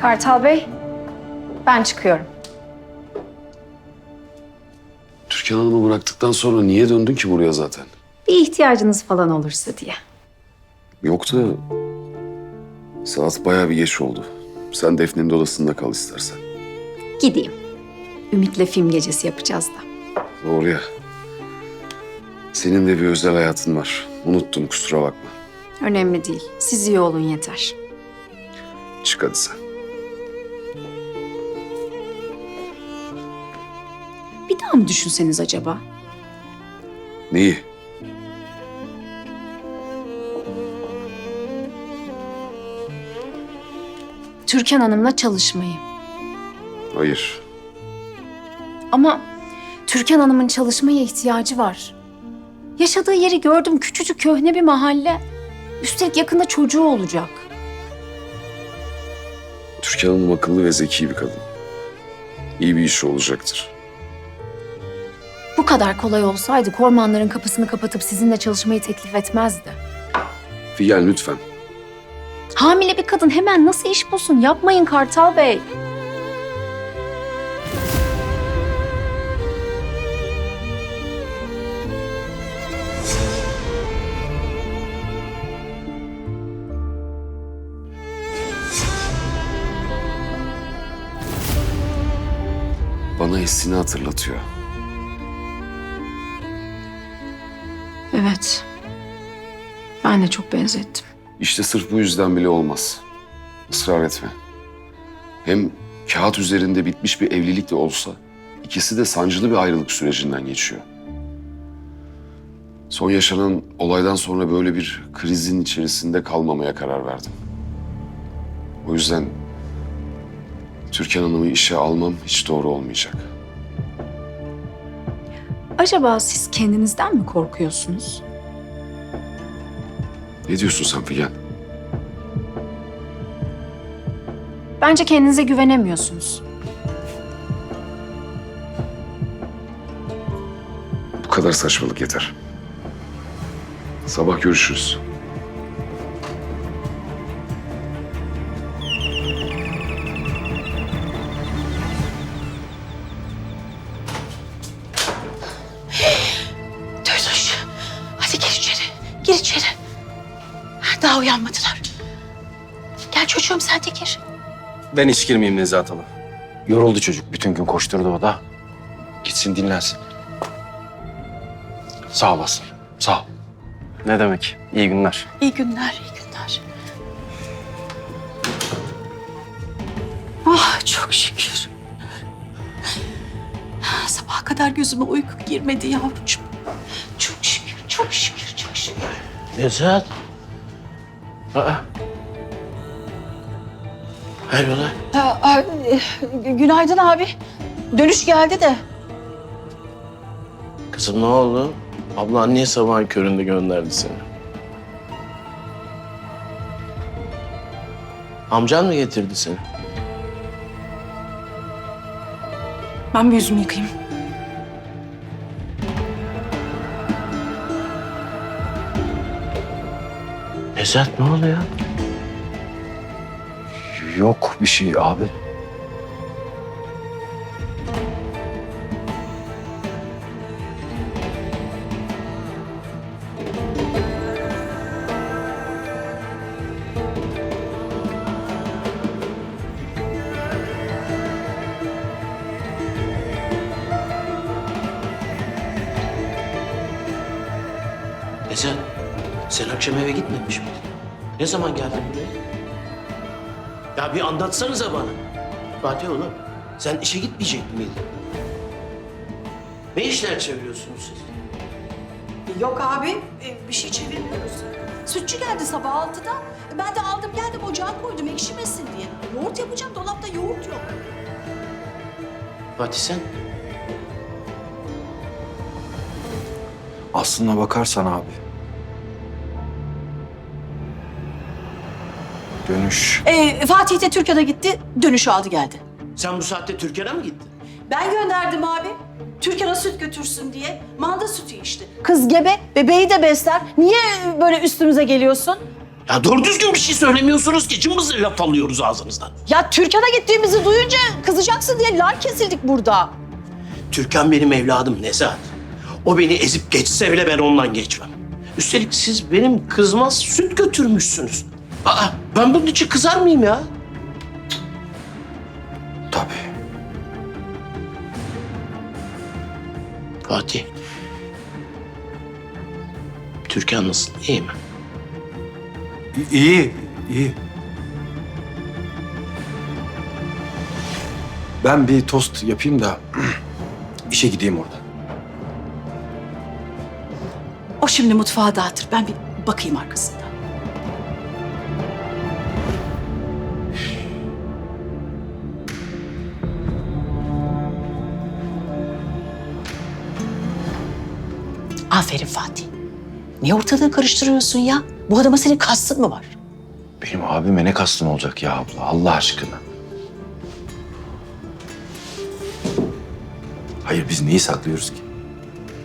Kartal Bey, ben çıkıyorum. Türkan Hanım'ı bıraktıktan sonra niye döndün ki buraya zaten? Bir ihtiyacınız falan olursa diye. Yok da saat bayağı bir geç oldu. Sen Defne'nin odasında kal istersen. Gideyim. Ümit'le film gecesi yapacağız da. Doğru ya. Senin de bir özel hayatın var. Unuttum kusura bakma. Önemli değil. Siz iyi olun yeter. Çık hadi sen. mı düşünseniz acaba? Neyi? Türkan Hanım'la çalışmayı. Hayır. Ama Türkan Hanım'ın çalışmaya ihtiyacı var. Yaşadığı yeri gördüm. Küçücük köhne bir mahalle. Üstelik yakında çocuğu olacak. Türkan Hanım akıllı ve zeki bir kadın. İyi bir işi olacaktır. Bu kadar kolay olsaydı kormanların kapısını kapatıp sizinle çalışmayı teklif etmezdi. Figen lütfen. Hamile bir kadın hemen nasıl iş bulsun? Yapmayın Kartal Bey. Bana Esin'i hatırlatıyor. Evet. Ben de çok benzettim. İşte sırf bu yüzden bile olmaz. Israr etme. Hem kağıt üzerinde bitmiş bir evlilik de olsa ikisi de sancılı bir ayrılık sürecinden geçiyor. Son yaşanan olaydan sonra böyle bir krizin içerisinde kalmamaya karar verdim. O yüzden Türkan Hanım'ı işe almam hiç doğru olmayacak. Acaba siz kendinizden mi korkuyorsunuz? Ne diyorsun sen Figen? Bence kendinize güvenemiyorsunuz. Bu kadar saçmalık yeter. Sabah görüşürüz. Uyanmadılar. Gel çocuğum sen de gir. Ben hiç girmeyeyim Nezahat Hanım. Yoruldu çocuk. Bütün gün koşturdu o da. Gitsin dinlensin. Sağ olasın. Sağ ol. Ne demek? İyi günler. İyi günler, iyi günler. Ah çok şükür. Sabaha kadar gözüme uyku girmedi yavrucuğum. Çok şükür, çok şükür, çok şükür. Nezahat. Aa. Hayrola? Ha, e, günaydın abi. Dönüş geldi de. Kızım ne oldu? Ablan niye sabahın köründe gönderdi seni? Amcan mı getirdi seni? Ben bir yüzümü yıkayayım. Nezahat ne oluyor? Yok bir şey abi. Nezahat sen akşam eve gitmemiş miydin? Ne zaman geldin buraya? Ya bir anlatsanıza bana. Fatih oğlum sen işe gitmeyecek miydin? Ne işler çeviriyorsunuz siz? Yok abi, e, bir şey çevirmiyoruz. Sütçü geldi sabah altıda. Ben de aldım geldim ocağa koydum ekşimesin diye. Yoğurt yapacağım, dolapta yoğurt yok. Fatih sen? Aslına bakarsan abi. Dönüş. E, Fatih de Türkiye'de gitti, dönüş aldı geldi. Sen bu saatte Türkiye'ye mi gittin? Ben gönderdim abi. Türkiye'ye süt götürsün diye. Manda sütü içti. Kız gebe, bebeği de besler. Niye böyle üstümüze geliyorsun? Ya doğru düzgün bir şey söylemiyorsunuz ki. Cımbızla laf alıyoruz ağzınızdan. Ya Türkan'a gittiğimizi duyunca kızacaksın diye lar kesildik burada. Türkan benim evladım Nezahat. O beni ezip geçse bile ben ondan geçmem. Üstelik siz benim kızmaz süt götürmüşsünüz. Aa, ben bunun için kızar mıyım ya? Tabii. Fatih. Türkan nasıl? İyi mi? İyi, iyi. Ben bir tost yapayım da işe gideyim oradan. O şimdi mutfağa dağıtır. Ben bir bakayım arkasından. Aferin Fatih. Niye ortalığı karıştırıyorsun ya? Bu adama senin kastın mı var? Benim abime ne kastın olacak ya abla Allah aşkına. Hayır biz neyi saklıyoruz ki?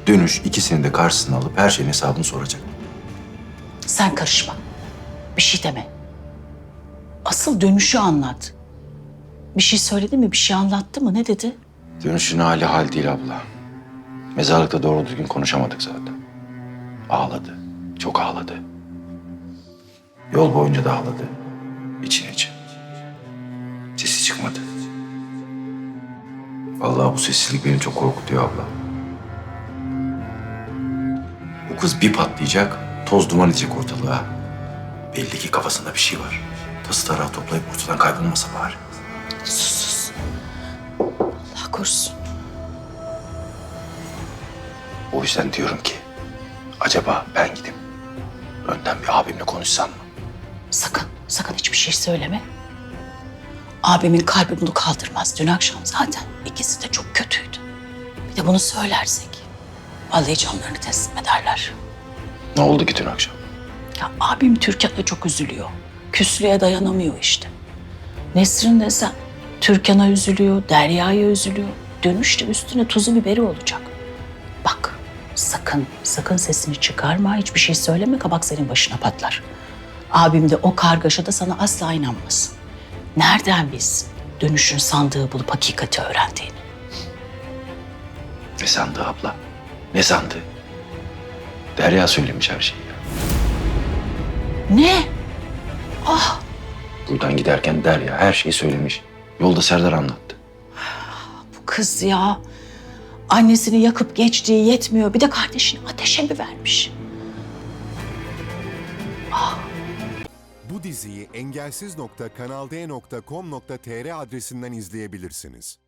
Dönüş ikisini de karşısına alıp her şeyin hesabını soracak. Sen karışma. Bir şey deme. Asıl dönüşü anlat. Bir şey söyledi mi? Bir şey anlattı mı? Ne dedi? Dönüşün hali hal değil abla. Mezarlıkta doğru düzgün konuşamadık zaten. Ağladı. Çok ağladı. Yol boyunca da ağladı. İçine için. Sesi çıkmadı. Vallahi bu sessizlik beni çok korkutuyor abla. Bu kız bir patlayacak, toz duman edecek ortalığa. Belli ki kafasında bir şey var. Tası tarağı toplayıp ortadan kaybolmasa bari. Sus sus. Allah korusun. O yüzden diyorum ki acaba ben gidip önden bir abimle konuşsam mı? Sakın, sakın hiçbir şey söyleme. Abimin kalbi bunu kaldırmaz. Dün akşam zaten ikisi de çok kötüydü. Bir de bunu söylersek vallahi canlarını teslim ederler. Ne oldu ki dün akşam? Ya abim Türkan'a çok üzülüyor. Küslüğe dayanamıyor işte. Nesrin de sen Türkan'a üzülüyor, Derya'ya üzülüyor. Dönüşte üstüne tuzu biberi olacak. Sakın, sakın sesini çıkarma. Hiçbir şey söyleme kabak senin başına patlar. Abim de o kargaşada sana asla inanmasın. Nereden bilsin dönüşün sandığı bulup hakikati öğrendiğini? Ne sandı abla? Ne sandı? Derya söylemiş her şeyi. Ne? Ah Buradan giderken Derya her şeyi söylemiş. Yolda Serdar anlattı. bu kız ya. Annesini yakıp geçtiği yetmiyor. Bir de kardeşini ateşe mi vermiş? Bu diziyi engelsiz.kanalde.com.tr adresinden izleyebilirsiniz.